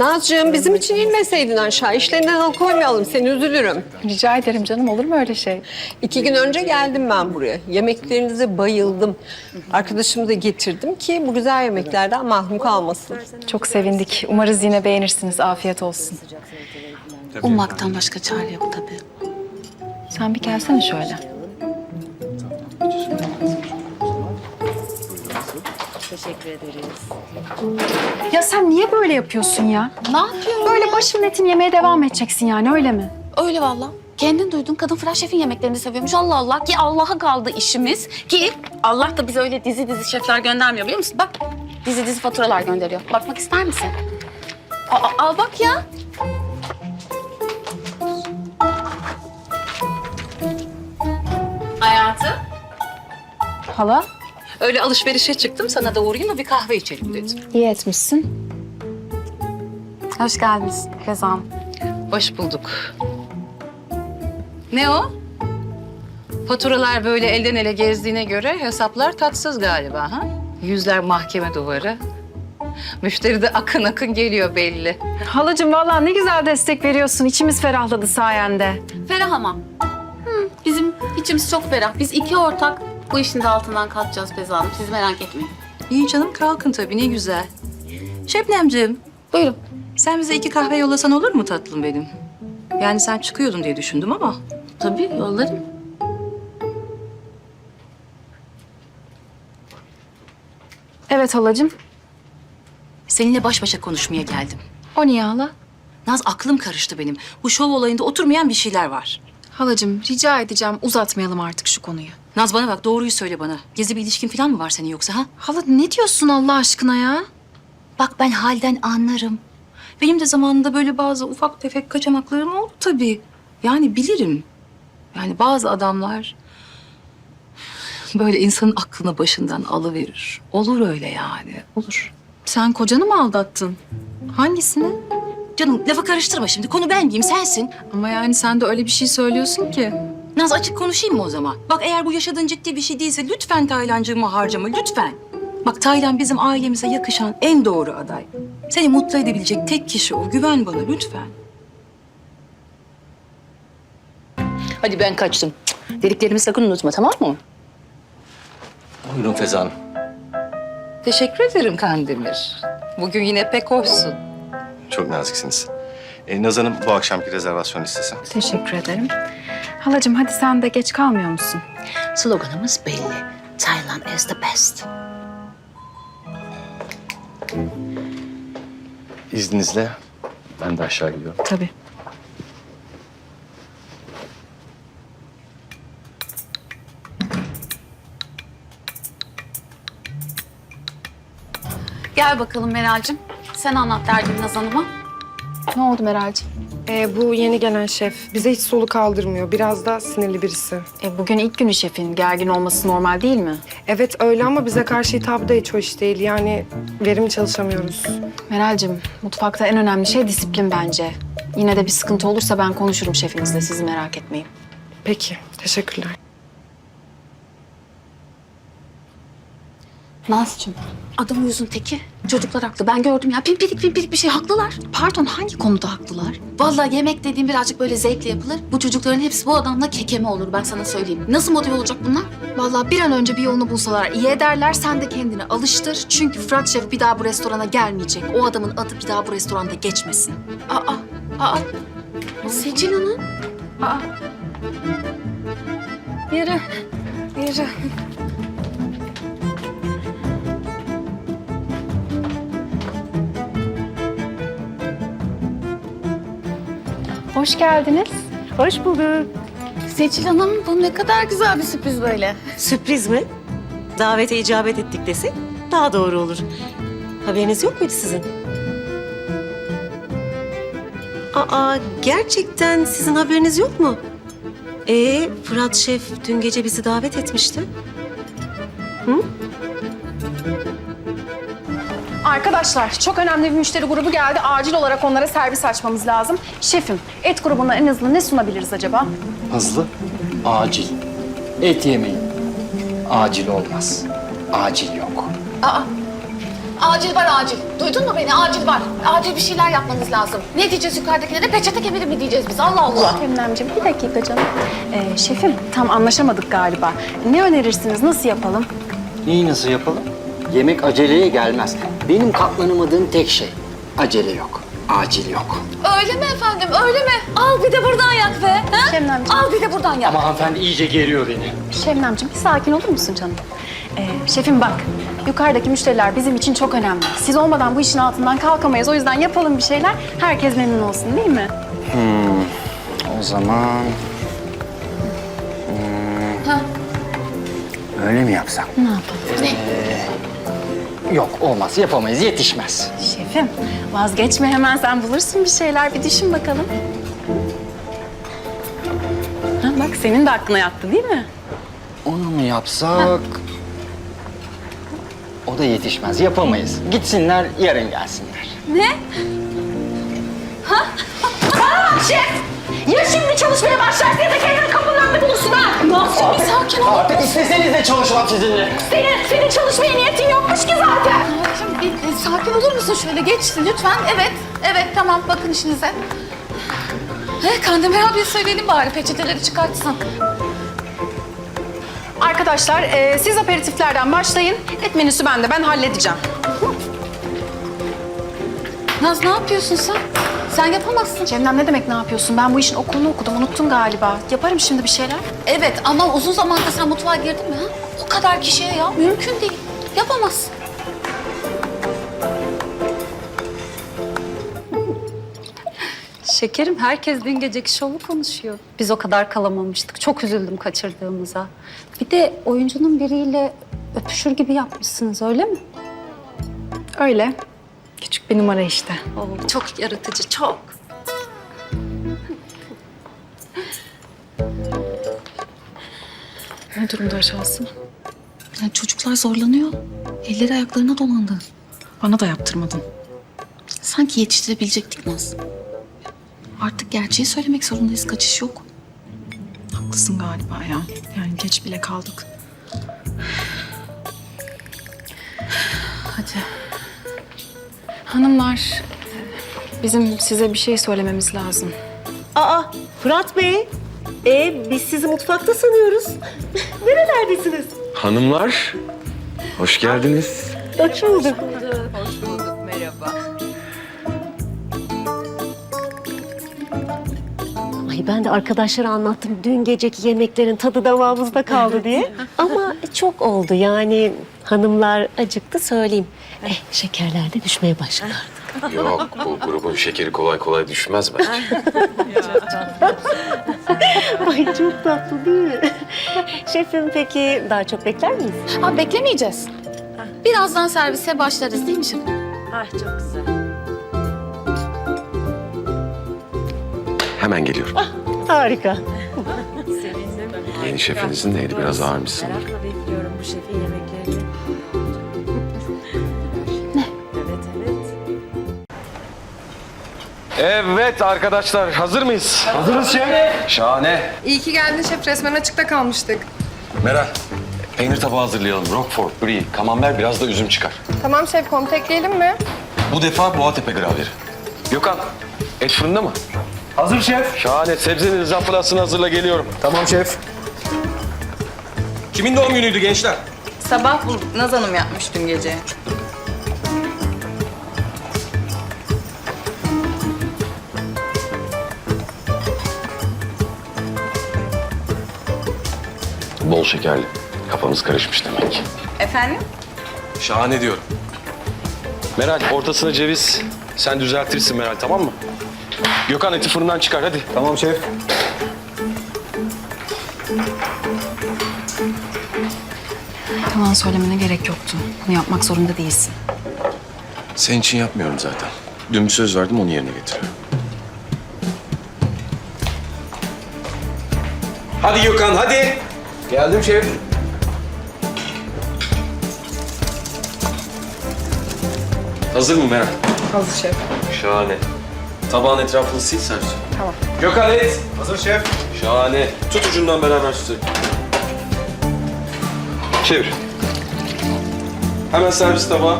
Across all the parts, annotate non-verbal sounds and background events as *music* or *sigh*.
Nazcığım bizim için inmeseydin aşağı. İşlerinden alıkoymayalım seni üzülürüm. Rica ederim canım olur mu öyle şey? İki gün önce geldim ben buraya. Yemeklerinize bayıldım. Arkadaşımı da getirdim ki bu güzel yemeklerden mahrum kalmasın. Çok sevindik. Umarız yine beğenirsiniz. Afiyet olsun. Ummaktan başka çare yok tabii. Sen bir gelsene şöyle. Ya sen niye böyle yapıyorsun ya? Ne yapıyorum? Böyle başım netim yemeye devam edeceksin yani öyle mi? Öyle valla. Kendin duydun kadın Fırat Şef'in yemeklerini seviyormuş. Allah Allah ki Allah'a kaldı işimiz. Ki Allah da bize öyle dizi dizi şefler göndermiyor biliyor musun? Bak dizi dizi faturalar gönderiyor. Bakmak ister misin? Aa, al bak ya. Hayatım. Hala? Öyle alışverişe çıktım sana da uğrayayım da bir kahve içelim dedim. İyi etmişsin. Hoş geldiniz Rezan. Hoş bulduk. Ne o? Faturalar böyle elden ele gezdiğine göre hesaplar tatsız galiba ha? Yüzler mahkeme duvarı. Müşteri de akın akın geliyor belli. Halacığım vallahi ne güzel destek veriyorsun. İçimiz ferahladı sayende. Ferah ama. Hı, bizim içimiz çok ferah. Biz iki ortak bu işin de altından kalkacağız Beza Hanım. Siz merak etmeyin. İyi canım kalkın tabii ne güzel. Şebnemciğim Buyurun. sen bize iki kahve yollasan olur mu tatlım benim? Yani sen çıkıyordun diye düşündüm ama. Tabii yollarım. Evet halacığım. Seninle baş başa konuşmaya geldim. O niye hala? Naz aklım karıştı benim. Bu şov olayında oturmayan bir şeyler var. Halacığım rica edeceğim uzatmayalım artık şu konuyu. Naz bana bak doğruyu söyle bana. Gizli bir ilişkin falan mı var senin yoksa ha? Hala ne diyorsun Allah aşkına ya? Bak ben halden anlarım. Benim de zamanında böyle bazı ufak tefek kaçamaklarım oldu tabii. Yani bilirim. Yani bazı adamlar böyle insanın aklını başından alıverir. Olur öyle yani. Olur. Sen kocanı mı aldattın? Hangisini? Canım lafı karıştırma şimdi. Konu ben miyim sensin. Ama yani sen de öyle bir şey söylüyorsun ki. Naz açık konuşayım mı o zaman? Bak eğer bu yaşadığın ciddi bir şey değilse lütfen Taylancığımı harcama lütfen. Bak Taylan bizim ailemize yakışan en doğru aday. Seni mutlu edebilecek tek kişi o. Güven bana lütfen. Hadi ben kaçtım. Dediklerimi sakın unutma tamam mı? Buyurun Feza Hanım. Teşekkür ederim Kandemir. Bugün yine pek hoşsun. Çok naziksiniz. E, Naz Hanım bu akşamki rezervasyon listesi. Teşekkür ederim. Halacığım hadi sen de geç kalmıyor musun? Sloganımız belli. Thailand is the best. İzninizle ben de aşağı gidiyorum. Tabii. Gel bakalım Meral'cim. Sen anlat derdini Naz Hanım'a. Ne oldu Meral'cığım? Ee, bu yeni gelen şef bize hiç solu kaldırmıyor. Biraz da sinirli birisi. E, bugün ilk günü şefin. Gergin olması normal değil mi? Evet öyle ama bize karşı hitabı da hiç hoş değil. Yani verimli çalışamıyoruz. Meral'cığım mutfakta en önemli şey disiplin bence. Yine de bir sıkıntı olursa ben konuşurum şefinizle. Siz merak etmeyin. Peki, teşekkürler. Nazcığım. Adam yüzün teki. Çocuklar haklı. Ben gördüm ya. Pimpirik pimpirik bir şey. Haklılar. Pardon hangi konuda haklılar? Vallahi yemek dediğim birazcık böyle zevkle yapılır. Bu çocukların hepsi bu adamla kekeme olur ben sana söyleyeyim. Nasıl motive olacak bunlar? Vallahi bir an önce bir yolunu bulsalar iyi ederler. Sen de kendini alıştır. Çünkü Fırat Şef bir daha bu restorana gelmeyecek. O adamın adı bir daha bu restoranda geçmesin. Aa, aa. Seçil Hanım. Aa. Yürü. Yürü. Hoş geldiniz. Hoş bulduk. Seçil Hanım bu ne kadar güzel bir sürpriz böyle. Sürpriz mi? Davete icabet ettik desek daha doğru olur. Haberiniz yok muydu sizin? Aa, gerçekten sizin haberiniz yok mu? Ee, Fırat Şef dün gece bizi davet etmişti. Arkadaşlar çok önemli bir müşteri grubu geldi. Acil olarak onlara servis açmamız lazım. Şefim et grubuna en hızlı ne sunabiliriz acaba? Hızlı, acil. Et yemeyin. Acil olmaz. Acil yok. Acil var acil. Duydun mu beni? Acil var. Acil bir şeyler yapmanız lazım. Ne diyeceğiz yukarıdakilere? Peçete kemeri mi diyeceğiz biz? Allah Allah. Emremciğim bir dakika canım. Ee, şefim tam anlaşamadık galiba. Ne önerirsiniz? Nasıl yapalım? Neyi nasıl yapalım? Yemek aceleye gelmez. Benim katlanımadığım tek şey. Acele yok. Acil yok. Öyle mi efendim? Öyle mi? Al bir de buradan yak be. Ha? Şebnemciğim. Al bir de buradan yak. Ama hanımefendi iyice geriyor beni. Şebnemciğim bir sakin olur musun canım? Ee, şefim bak yukarıdaki müşteriler bizim için çok önemli. Siz olmadan bu işin altından kalkamayız. O yüzden yapalım bir şeyler. Herkes memnun olsun değil mi? O zaman... Hmm, Öyle mi yapsak? Ne yapalım? Yok olmaz yapamayız yetişmez. Şefim vazgeçme hemen sen bulursun bir şeyler. Bir düşün bakalım. Ha, bak senin de aklına yattı değil mi? Onu mu yapsak? O da yetişmez yapamayız. Gitsinler yarın gelsinler. Ya şimdi çalışmaya başlarsın ya da kendini kapının önünde bulursun ha. Nasıl bir sakin ol. Artık isteseniz de çalışmam sizinle. Senin, senin çalışmaya niyetin yokmuş ki zaten. Şimdi bir e, sakin olur musun şöyle geç lütfen. Evet, evet tamam bakın işinize. He, Kandemir abiye söyleyelim bari peçeteleri çıkartsın. Arkadaşlar e, siz aperitiflerden başlayın. Et menüsü bende ben halledeceğim. Naz ne yapıyorsun sen? Sen yapamazsın. Cemdem ne demek ne yapıyorsun? Ben bu işin okulunu okudum unuttum galiba. Yaparım şimdi bir şeyler. Evet ama uzun zamandır sen mutfağa girdin mi? Ha? O kadar kişiye ya mümkün değil. Yapamazsın. Şekerim herkes dün geceki şovu konuşuyor. Biz o kadar kalamamıştık. Çok üzüldüm kaçırdığımıza. Bir de oyuncunun biriyle öpüşür gibi yapmışsınız öyle mi? Öyle. Bir numara işte. Oo, çok yaratıcı çok. Ne durumda aşağısı? Yani çocuklar zorlanıyor. Elleri ayaklarına dolandı. Bana da yaptırmadın. Sanki yetiştirebilecektik Naz. Artık gerçeği söylemek zorundayız. Kaçış yok. Haklısın galiba ya. Yani geç bile kaldık. Hadi. Hanımlar, bizim size bir şey söylememiz lazım. Aa Fırat Bey. E, biz sizi mutfakta sanıyoruz. *laughs* Nerelerdesiniz? Hanımlar, hoş geldiniz. Hoş bulduk. Ay ben de arkadaşlara anlattım dün geceki yemeklerin tadı damağımızda kaldı diye. *laughs* Ama çok oldu yani hanımlar acıktı söyleyeyim. Eh, şekerler de düşmeye başladı. Yok, bu grubun şekeri kolay kolay düşmez bence. *laughs* Ay çok tatlı değil mi? Şefim peki daha çok bekler miyiz? Abi beklemeyeceğiz. Birazdan servise başlarız değil mi şimdi? Ah çok güzel. Hemen geliyorum. Harika. Yeni şefinizin neydi? Biraz ağırmış sanırım. bekliyorum bu şefin yemeklerini. Evet arkadaşlar hazır mıyız? Hazırız şef. Şahane. İyi ki geldin şef. Resmen açıkta kalmıştık. Meral, peynir tabağı hazırlayalım. Roquefort, brie, kamembert, biraz da üzüm çıkar. Tamam şef kontekleyelim mi? Bu defa Boğatepe gravyeri. Gökhan, et fırında mı? Hazır şef. Şahane. Sebzenin zampırasını hazırla geliyorum. Tamam şef. Kimin doğum günüydü gençler? Sabah bu Naz Hanım yapmış dün gece. Bol şekerli. Kafamız karışmış demek. Efendim? Şahane diyorum. Meral, ortasına ceviz. Sen düzeltirsin Meral, tamam mı? Gökhan eti fırından çıkar, hadi. Tamam şef. Yalan söylemene gerek yoktu. Bunu yapmak zorunda değilsin. Senin için yapmıyorum zaten. Dün bir söz verdim, onu yerine getiriyorum. Hadi Gökhan hadi. Geldim şef. Hazır mı Meral? Hazır şef. Şahane. Tabağın etrafını sil sen. Tamam. Gökhan et. Hazır şef. Şahane. Tut ucundan beraber tutalım. Çevir. Hemen servis tabağı.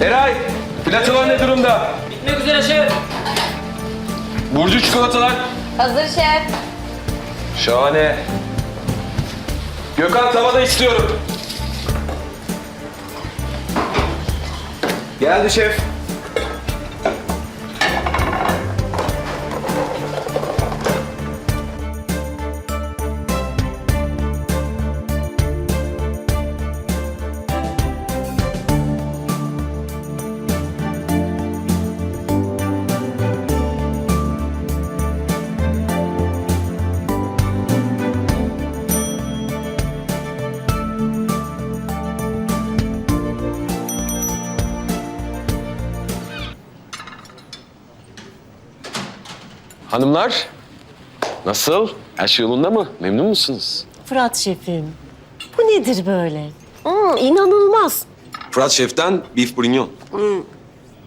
Eray, platolar ne durumda? Bitmek üzere şef. Burcu çikolatalar. Hazır şef. Şahane. Gökhan tavada istiyorum. Geldi şef. Hanımlar, nasıl? Her şey yolunda mı? Memnun musunuz? Fırat şefim, bu nedir böyle? Hmm, inanılmaz. Fırat Şef'ten beef bourguignon.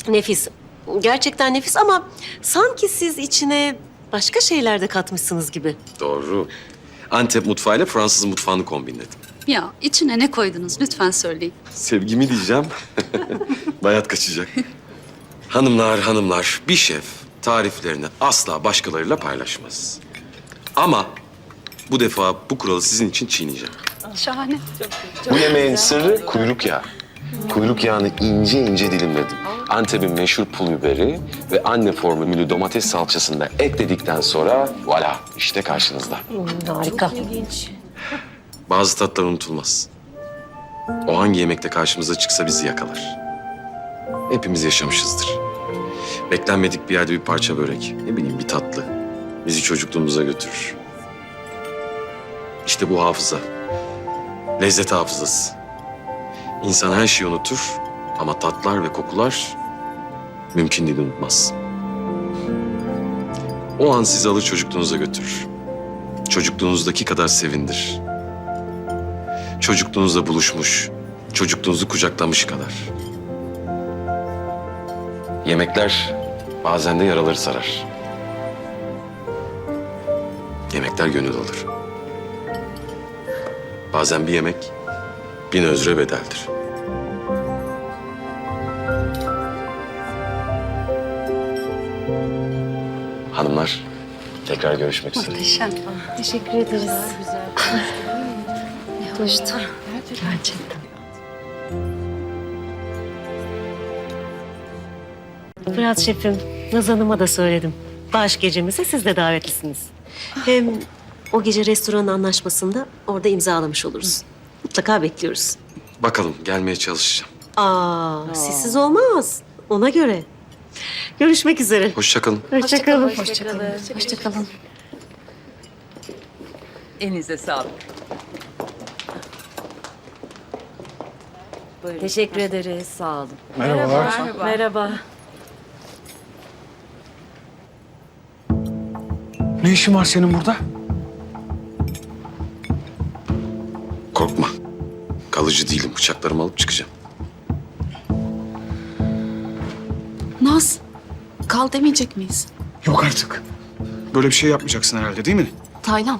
Nefis. Gerçekten nefis ama sanki siz içine başka şeyler de katmışsınız gibi. Doğru. Antep mutfağıyla Fransız mutfağını kombinledim. Ya içine ne koydunuz lütfen söyleyin. Sevgimi diyeceğim. *laughs* Bayat kaçacak. hanımlar, hanımlar, bir şef tariflerini asla başkalarıyla paylaşmaz. Ama bu defa bu kuralı sizin için çiğneyeceğim. Şahane. Bu yemeğin sırrı kuyruk yağı. Kuyruk yağını ince ince dilimledim. Antep'in meşhur pul biberi ve anne formülü domates salçasını da ekledikten sonra voilà işte karşınızda. Harika. Bazı tatlar unutulmaz. O hangi yemekte karşımıza çıksa bizi yakalar. Hepimiz yaşamışızdır. Beklenmedik bir yerde bir parça börek, ne bileyim bir tatlı. Bizi çocukluğumuza götürür. İşte bu hafıza. Lezzet hafızası. İnsan her şeyi unutur ama tatlar ve kokular mümkün değil unutmaz. O an sizi alır çocukluğunuza götürür. Çocukluğunuzdaki kadar sevindir. Çocukluğunuzla buluşmuş, çocukluğunuzu kucaklamış kadar. Yemekler bazen de yaraları sarar. Yemekler gönül alır. Bazen bir yemek bin özre bedeldir. Hanımlar, tekrar görüşmek üzere. Teşekkür ederiz. *laughs* Ne hoştu. Gerçekten. Fırat şefim, Naz Hanım'a da söyledim. Bağış gecemize siz de davetlisiniz. Hem o gece restoranın anlaşmasında orada imzalamış oluruz. Mutlaka bekliyoruz. Bakalım, gelmeye çalışacağım. Aa, sizsiz olmaz. Ona göre. Görüşmek üzere. Hoşçakalın. Hoşçakalın. Hoşçakalın. Elinize sağlık. Teşekkür ederiz. Sağ olun. Merhabalar. Merhaba. Ne işin var senin burada? Korkma. Kalıcı değilim. Bıçaklarımı alıp çıkacağım. Naz, kal demeyecek miyiz? Yok artık. Böyle bir şey yapmayacaksın herhalde değil mi? Taylan,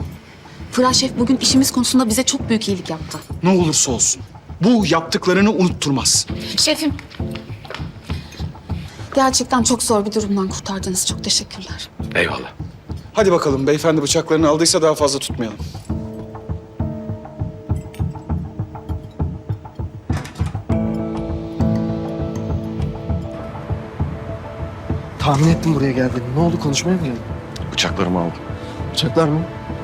Fırat Şef bugün işimiz konusunda bize çok büyük iyilik yaptı. Ne olursa olsun. Bu yaptıklarını unutturmaz. Şefim. Gerçekten çok zor bir durumdan kurtardınız. Çok teşekkürler. Eyvallah. Hadi bakalım beyefendi bıçaklarını aldıysa daha fazla tutmayalım. Tahmin ettim buraya geldiğini. Ne oldu konuşmaya mı geldin? Bıçaklarımı aldım. Bıçaklar mı?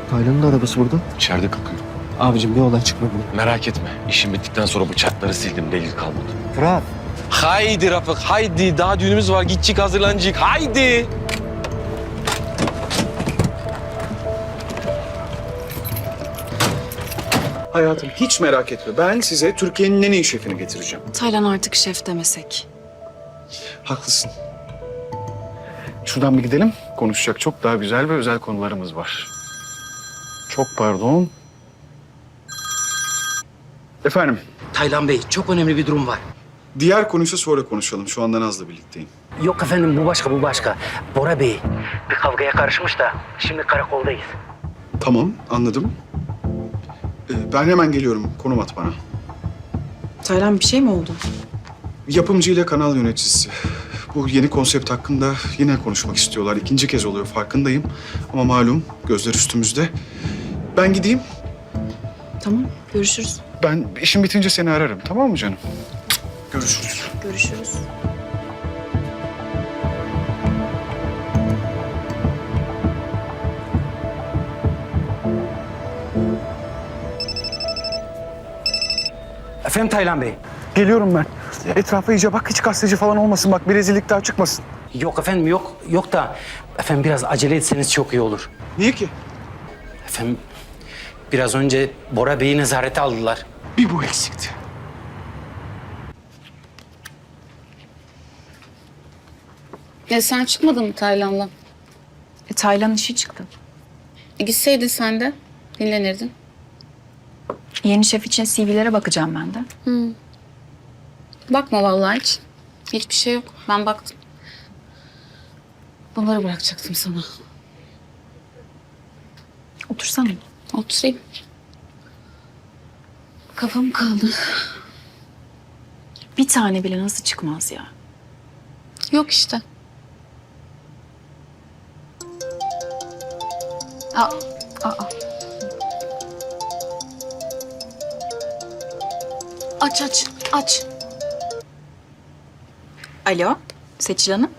Taylan'ın da arabası burada. İçeride kakıyor. Abicim bir olay çıkmadı. Merak etme. İşim bittikten sonra bıçakları sildim. Delil kalmadı. Fırat. Haydi Rafık, haydi. Daha düğünümüz var. Gidecek, hazırlanacak. Haydi. Hayatım hiç merak etme. Ben size Türkiye'nin en iyi şefini getireceğim. Taylan artık şef demesek. Haklısın. Şuradan bir gidelim. Konuşacak çok daha güzel ve özel konularımız var. Çok pardon. Efendim, Taylan Bey çok önemli bir durum var. diğer konuysa sonra konuşalım. Şu anda Naz'la birlikteyim. Yok efendim bu başka bu başka. Bora Bey bir kavgaya karışmış da şimdi karakoldayız. Tamam, anladım. Ee, ben hemen geliyorum. Konum at bana. Taylan bir şey mi oldu? Yapımcı ile kanal yöneticisi. Bu yeni konsept hakkında yine konuşmak istiyorlar. İkinci kez oluyor farkındayım. Ama malum gözler üstümüzde. Ben gideyim. Tamam, görüşürüz. Ben işim bitince seni ararım tamam mı canım? Görüşürüz. Görüşürüz. Efendim Taylan Bey. Geliyorum ben. Etrafa iyice bak hiç gazeteci falan olmasın bak bir rezillik daha çıkmasın. Yok efendim yok. Yok da efendim biraz acele etseniz çok iyi olur. Niye ki? Efendim biraz önce Bora Bey'i nezarete aldılar. Bir bu eksikti. Ya sen çıkmadın mı Taylan'la? E, Taylan işi çıktı. E, gitseydin sen de dinlenirdin. Yeni şef için CV'lere bakacağım ben de. Bakma vallahi hiç. Hiçbir şey yok. Ben baktım. Bunları bırakacaktım sana. Otursana. Oturayım. Kafam kaldı. Bir tane bile nasıl çıkmaz ya? Yok işte. Aa, aa. Aç aç aç. Alo, Seçil Hanım.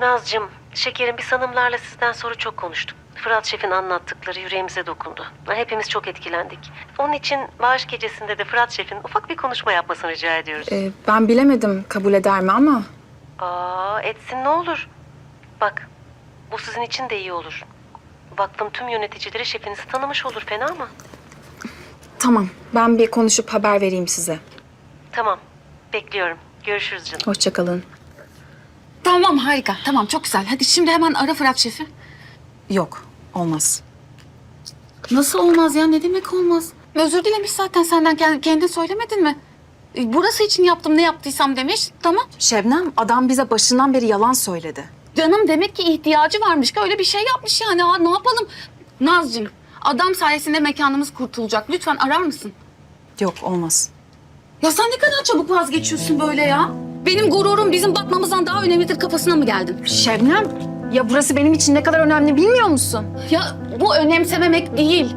Nazcığım, şekerim biz hanımlarla sizden sonra çok konuştuk. Fırat Şef'in anlattıkları yüreğimize dokundu. Hepimiz çok etkilendik. Onun için bağış gecesinde de Fırat Şef'in ufak bir konuşma yapmasını rica ediyoruz. Ee, ben bilemedim kabul eder mi ama Aa, etsin ne olur. Bak, bu sizin için de iyi olur. Vakfın tüm yöneticileri şefinizi tanımış olur, fena mı? Tamam ben bir konuşup haber vereyim size. Tamam, bekliyorum. Görüşürüz canım. Hoşçakalın. Tamam harika. Tamam çok güzel. Hadi şimdi hemen ara Fırat Şef'i. Yok, olmaz. Nasıl olmaz ya? Ne demek olmaz? Özür dilemiş zaten senden. Kendin, kendin söylemedin mi? E, Burası için yaptım ne yaptıysam demiş. Tamam. Şebnem, adam bize başından beri yalan söyledi. Canım demek ki ihtiyacı varmış ki öyle bir şey yapmış yani. Aa, ne yapalım? Nazcığım adam sayesinde mekanımız kurtulacak. Lütfen arar mısın? Yok, olmaz. Ya sen ne kadar çabuk vazgeçiyorsun böyle ya? Benim gururum bizim batmamızdan daha önemlidir kafasına mı geldin? Şebnem ya burası benim için ne kadar önemli bilmiyor musun? Ya bu önemsememek değil.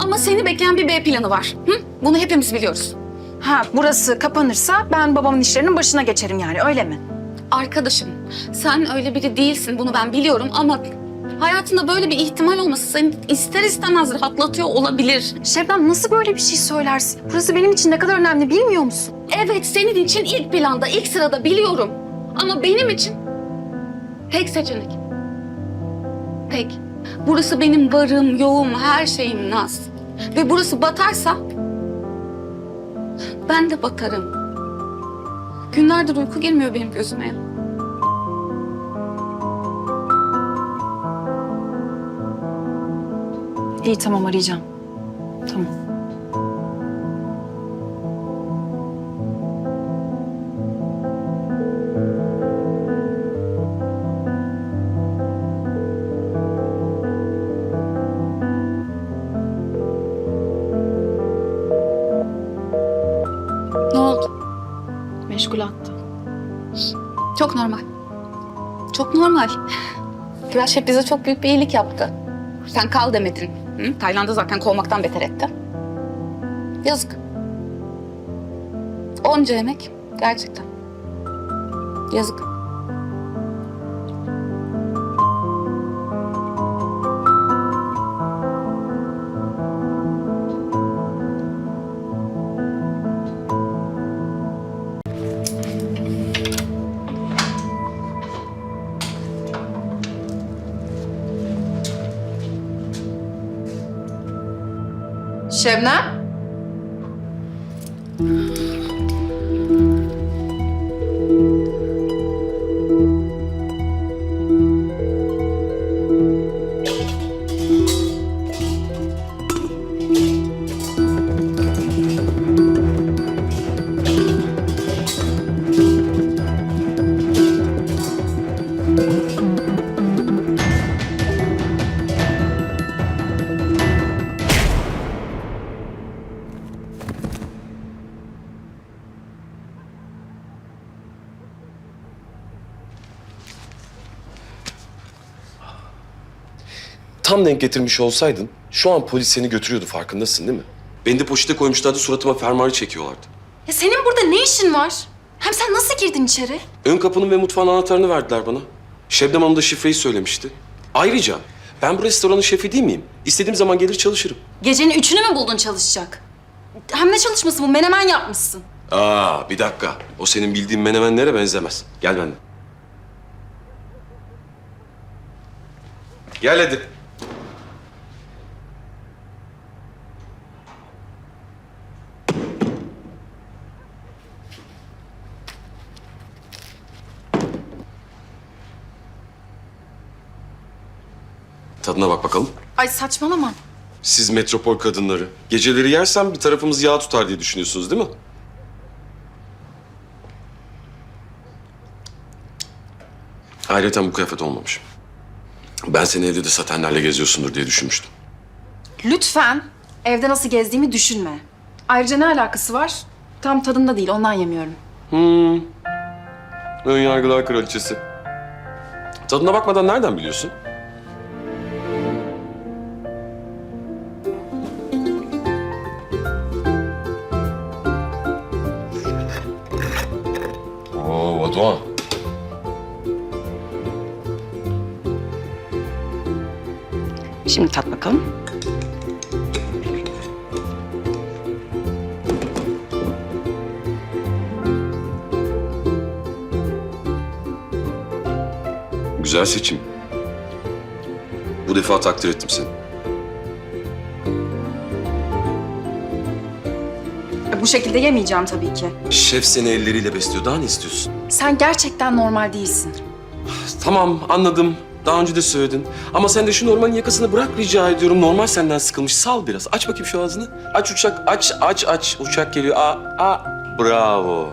Ama seni bekleyen bir B planı var. Hı? Bunu hepimiz biliyoruz. Ha burası kapanırsa ben babamın işlerinin başına geçerim yani öyle mi? Arkadaşım, sen öyle biri değilsin. Bunu ben biliyorum ama hayatında böyle bir ihtimal olması seni ister istemez rahatlatıyor olabilir. Şebnem nasıl böyle bir şey söylersin? Burası benim için ne kadar önemli bilmiyor musun? Evet, senin için ilk planda, ilk sırada biliyorum. Ama benim için tek seçenek. Tek. Burası benim varım, yoğum, her şeyim Naz. Ve burası batarsa ben de batarım. Günlerdir uyku girmiyor benim gözüme ya. İyi tamam arayacağım. Tamam. Ne oldu? Meşgul attı. Çok normal. Çok normal. Fırat Şef bize çok büyük bir iyilik yaptı. Sen kal demedin. Hı? Tayland'ı zaten kovmaktan beter etti. Yazık. Onca emek. Gerçekten. Yazık. Şebnem? Tam denk getirmiş olsaydın şu an polis seni götürüyordu farkındasın değil mi? Beni de poşete koymuşlardı suratıma fermuarı çekiyorlardı. Ya senin burada ne işin var? Hem sen nasıl girdin içeri? Ön kapının ve mutfağın anahtarını verdiler bana. Şebnem Hanım da şifreyi söylemişti. Ayrıca ben bu restoranın şefi değil miyim? İstediğim zaman gelir çalışırım. Gecenin üçünü mü buldun çalışacak? Hem ne çalışması bu? Menemen yapmışsın. Aa bir dakika. O senin bildiğin menemenlere benzemez. Gel benimle. Gel hadi. Tadına bak bakalım. Ay saçmalama. Siz metropol kadınları. Geceleri yersem bir tarafımız yağ tutar diye düşünüyorsunuz değil mi? Ayrıca bu kıyafet olmamış. Ben seni evde de satenlerle geziyorsundur diye düşünmüştüm. Lütfen evde nasıl gezdiğimi düşünme. Ayrıca ne alakası var? Tam tadında değil, ondan yemiyorum. Hmm. Ön yargılar kraliçesi. Tadına bakmadan nereden biliyorsun? Güzel seçim. Bu defa takdir ettim seni. Bu şekilde yemeyeceğim tabii ki. Şef seni elleriyle besliyor. Daha ne istiyorsun? Sen gerçekten normal değilsin. Tamam anladım. Daha önce de söyledin. Ama sen de şu normalin yakasını bırak rica ediyorum. Normal senden sıkılmış. Sal biraz. Aç bakayım şu ağzını. Aç uçak. Aç aç aç. Uçak geliyor. Aa, aa. Bravo.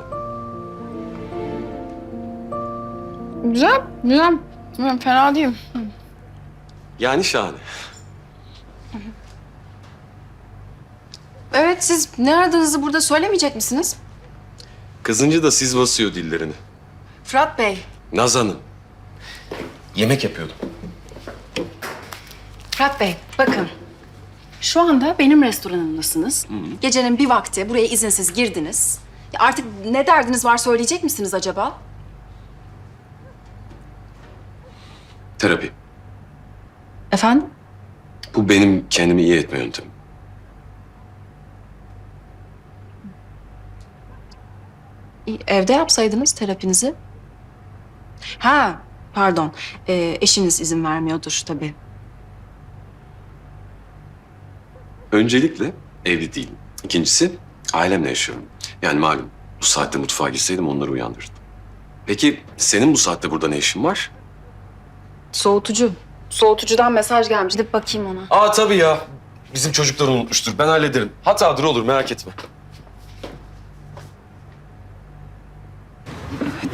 Güzel, güzel. Ben fena değilim. Yani şahane. Evet, siz ne aradığınızı burada söylemeyecek misiniz? Kızınca da siz basıyor dillerini. Fırat Bey, Naz Hanım. Yemek yapıyordum. Fırat Bey, bakın. Şu anda benim restoranımdasınız. Gecenin bir vakti buraya izinsiz girdiniz. Ya artık ne derdiniz var söyleyecek misiniz acaba? Terapi. Efendim? Bu benim kendimi iyi etme yöntemim. İyi, Evde yapsaydınız terapinizi. Ha, pardon. Ee, eşiniz izin vermiyordur tabii. Öncelikle evli değilim. İkincisi ailemle yaşıyorum. Yani malum bu saatte mutfağa girseydim onları uyandırırdım. Peki senin bu saatte burada ne işin var? Soğutucu. Soğutucudan mesaj gelmiş. Gidip bakayım ona. Aa tabii ya. Bizim çocuklar unutmuştur. Ben hallederim. Hatadır olur merak etme.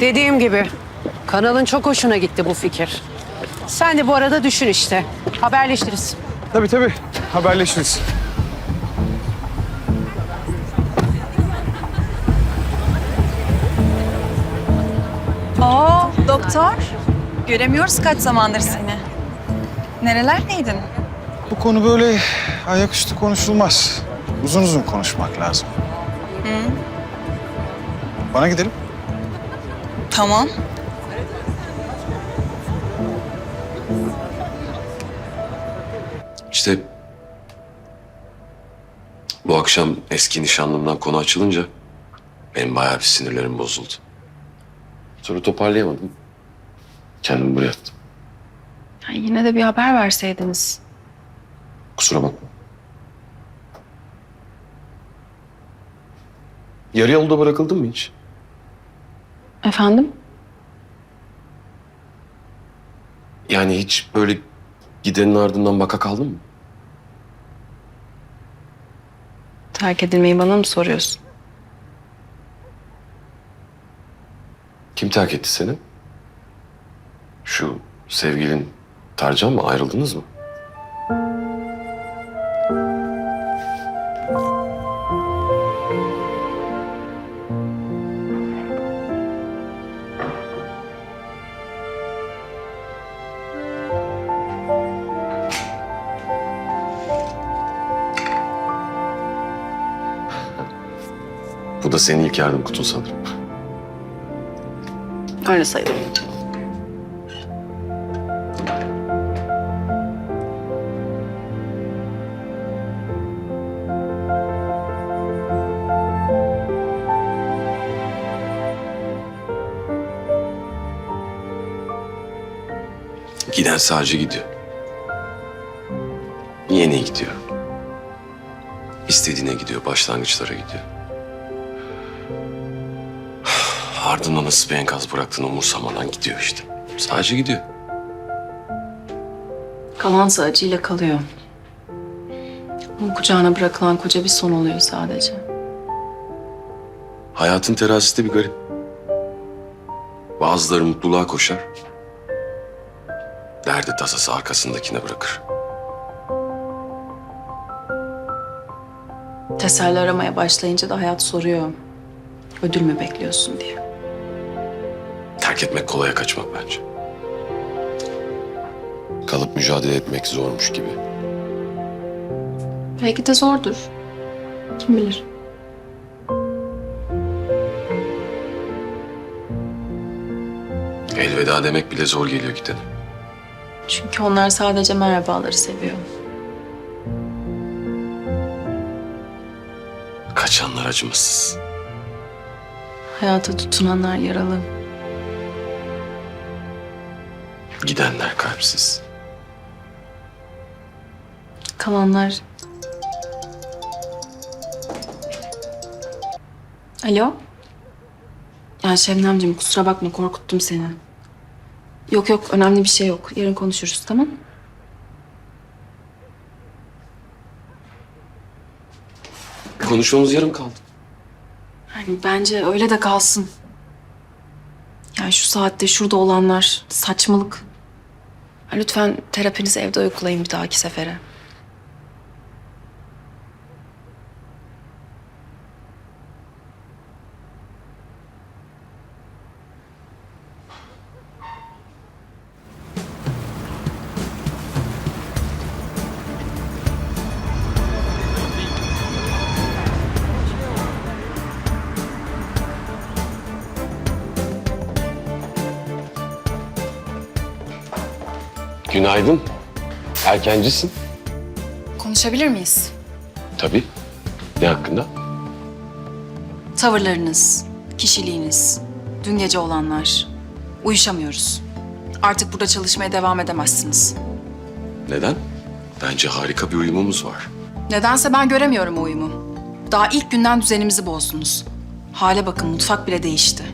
Dediğim gibi kanalın çok hoşuna gitti bu fikir. Sen de bu arada düşün işte. Haberleşiriz. Tabii tabii. Haberleşiriz. Oo doktor. Göremiyoruz kaç zamandır seni. Nerelerdeydin? Bu konu böyle ayaküstü konuşulmaz. Uzun uzun konuşmak lazım. Bana gidelim. Tamam. İşte bu akşam eski nişanlımdan konu açılınca benim bayağı bir sinirlerim bozuldu. Sonra toparlayamadım. Kendimi buraya attım. Ya yine de bir haber verseydiniz. Kusura bakma. Yarı yolda bırakıldın mı hiç? Efendim? Yani hiç böyle gidenin ardından baka kaldın mı? Terk edilmeyi bana mı soruyorsun? Kim terk etti seni? Şu sevgilin Tarcan mı? Ayrıldınız mı? Bu da senin ilk yardım kutun sanırım. Öyle sayılır. Giden sadece gidiyor. Yeni gidiyor. İstediğine gidiyor, başlangıçlara gidiyor. Ardından nasıl bir enkaz bıraktığını umursamadan gidiyor işte. Sadece gidiyor. Kalansa acıyla kalıyor. Onun kucağına bırakılan koca bir son oluyor sadece. Hayatın terazisi de bir garip. Bazıları mutluluğa koşar. Derdi tasası arkasındakine bırakır. Teselli aramaya başlayınca da hayat soruyor. Ödül mü bekliyorsun diye. Terk etmek kolaya kaçmak bence. Kalıp mücadele etmek zormuş gibi. Belki de zordur. Kim bilir? Elveda demek bile zor geliyor gidene. Çünkü onlar sadece merhabaları seviyor. Kaçanlar acımasız. Hayata tutunanlar yaralı. Gidenler kalpsiz. Kalanlar... Alo? Ya Şebnemciğim kusura bakma korkuttum seni. Yok yok önemli bir şey yok. Yarın konuşuruz tamam Konuşmamız yarım kaldı. Yani bence öyle de kalsın. Yani şu saatte şurada olanlar saçmalık. Ha, Lütfen terapinizi evde uygulayın bir dahaki sefere. Erkencisin. Konuşabilir miyiz? Tabii. Ne hakkında? Tavırlarınız, kişiliğiniz, dün gece olanlar. Uyuşamıyoruz. Artık burada çalışmaya devam edemezsiniz. Neden? Bence harika bir uyumumuz var. Nedense ben göremiyorum o uyumu. Daha ilk günden düzenimizi bozdunuz. Hale bakın mutfak bile değişti.